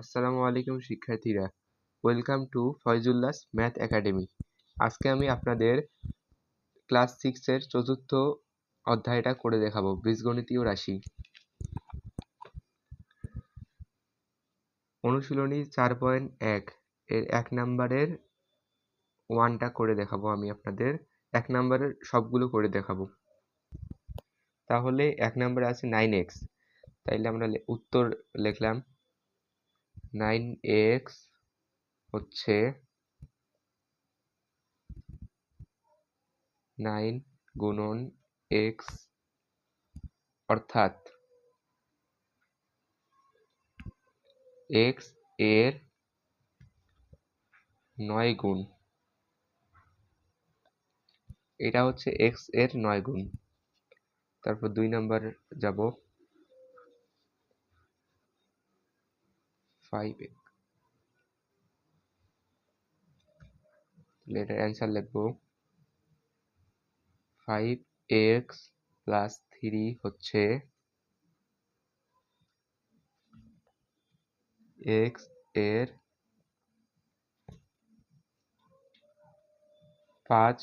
আসসালামু আলাইকুম শিক্ষার্থীরা। Welcome to Faizullah's math academy আজকে আমি আপনাদের ক্লাস সিক্সের চতুর্থ অধ্যায়টা করে দেখাবো, বীজগণিতীয় রাশি। অনুশীলনী চার পয়েন্ট এক, এর এক নাম্বারের ওয়ানটা করে দেখাবো আমি আপনাদের। এক নাম্বারের সবগুলো করে দেখাবো। তাহলে এক নাম্বারে আছে নাইন এক্স। তাইলে আমরা উত্তর লিখলাম নাইন এক্স হচ্ছে নাইন গুণন এক্স অর্থাৎ এক্সের নয় গুণ। এটা হচ্ছে এক্সের নয় গুণ। তারপর দুই নাম্বার যাব। ফাইভ এটার অ্যান্সার লিখব। ফাইভ এক্স প্লাস থ্রি হচ্ছে এক্সের পাঁচ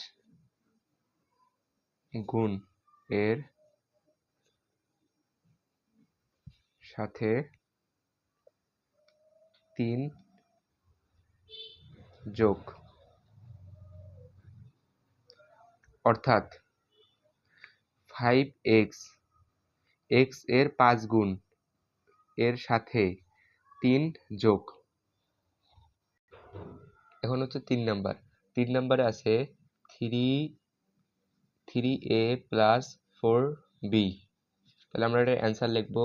গুণ এর সাথে তিন যোগ। অর্থাৎ ফাইভ এক্স এক্সের পাঁচ গুণ, এর সাথে তিন যোগ। এখন হচ্ছে তিন নাম্বার। তিন নাম্বারে আছে three three A plus four B তাহলে আমরা এটা অ্যান্সার লিখব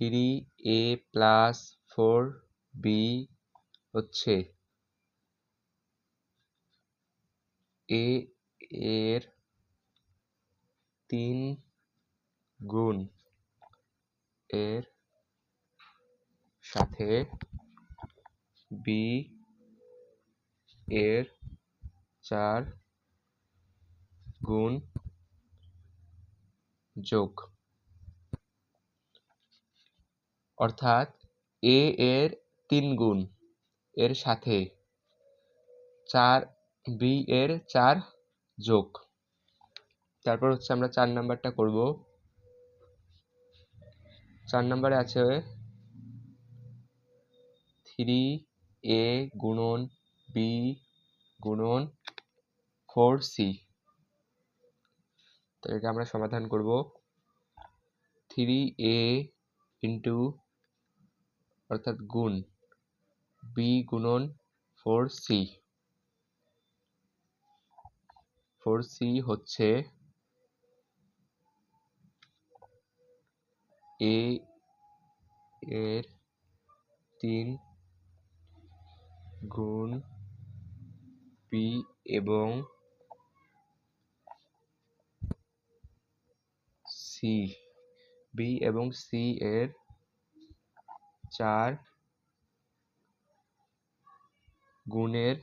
three A plus four B হচ্ছে এ এর তিন গুণ এর সাথে বি এর চার গুণ যোগ। অর্থাৎ এ এর তিন গুণ, এর সাথে চার, বি এর চার যোগ। তারপর হচ্ছে আমরা চার নাম্বারটা করব। চার নাম্বারে আছে থ্রি এ গুণন বি গুণন ফোর সি। তো এটা আমরা সমাধান করব। থ্রি এ ইন্টু অর্থাৎ গুণ বি গুণন ফোর সি ফোর সি হচ্ছে এ এর তিন গুণ বি এবং সি বি এবং সি এর চার গুণের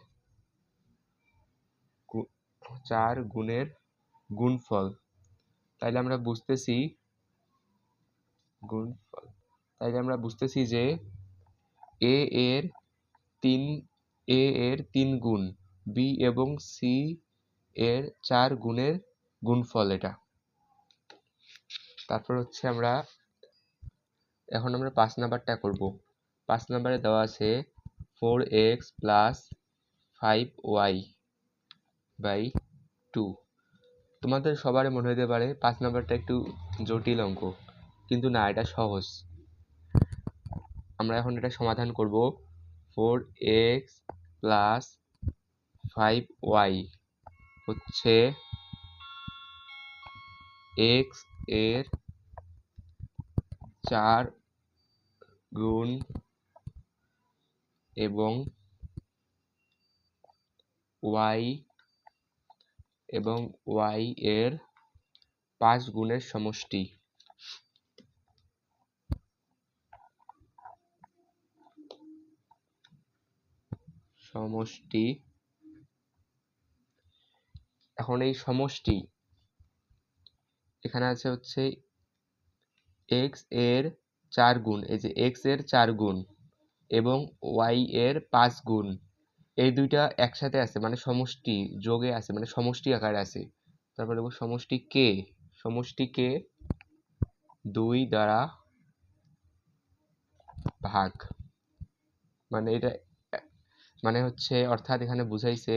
চার গুণের গুণফল। তাইলে আমরা বুঝতেছি গুণফল। তাইলে আমরা বুঝতেছি যে এ এর তিন, এ এর তিন গুণ, বি এবং সি এর চার গুণের গুণফল এটা। তারপর হচ্ছে আমরা এখন আমরা পাঁচ নাম্বারটা করব। পাঁচ নাম্বারে দেওয়া আছে four x plus five y by two তোমাদের সবারই মনে হতে পারে পাঁচ নাম্বারটা একটু জটিল অঙ্ক, কিন্তু না, এটা সহজ। আমরা এখন এটা সমাধান করব। Four x plus five y হচ্ছে এক্সের চার গুণ এবং ওয়াই এবং ওয়াই এর পাঁচ গুণের সমষ্টি। সমষ্টি। এখন এই সমষ্টি এখানে আছে হচ্ছে এক্সের চার গুণ, এই যে এক্সের চার গুণ এবং ওয়াই এর পাঁচ গুণ, এই দুইটা একসাথে আছে মানে সমষ্টি যোগে আছে মানে সমষ্টি আকারে আছে। তারপর দেখো সমষ্টি কে সমষ্টি কে দুই দ্বারা ভাগ মানে এটা মানে হচ্ছে অর্থাৎ এখানে বুঝাইছে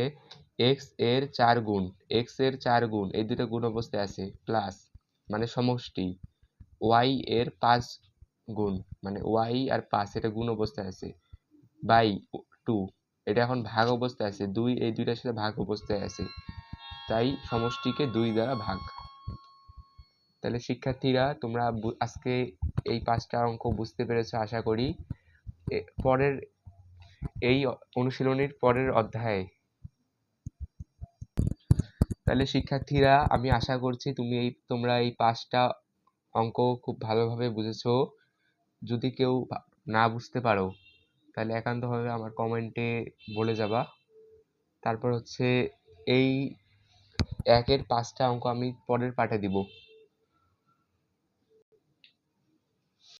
এক্সের চার গুণ এক্সের চার গুণ, এই দুটো গুণ অবস্থায় আছে প্লাস মানে সমষ্টি ওয়াই এর পাঁচ গুণ। মানে ওয়াই আর পাঁচ, এটা গুণ অবস্থায় আছে। বাই, টু, এটা এখন ভাগ অবস্থায় আছে। দুই, এই দুইটার সাথে ভাগ অবস্থায় আছে। তাই সমষ্টিকে দুই দ্বারা ভাগ। তাহলে শিক্ষার্থীরা, তোমরা আজকে এই পাঁচটা অঙ্ক বুঝতে পেরেছ, আশা করি। পরের, এই অনুশীলনীর পরের অধ্যায়ে। তাহলে শিক্ষার্থীরা, আমি আশা করছি তুমি এই, তোমরা এই পাঁচটা অঙ্ক খুব ভালোভাবে বুঝেছ। যদি কেউ না বুঝতে পারো, তাহলে একান্তভাবে আমার কমেন্টে বলে যাবা। তারপর হচ্ছে এই একের পাঁচটা অঙ্ক আমি পরের পাঠে দিব।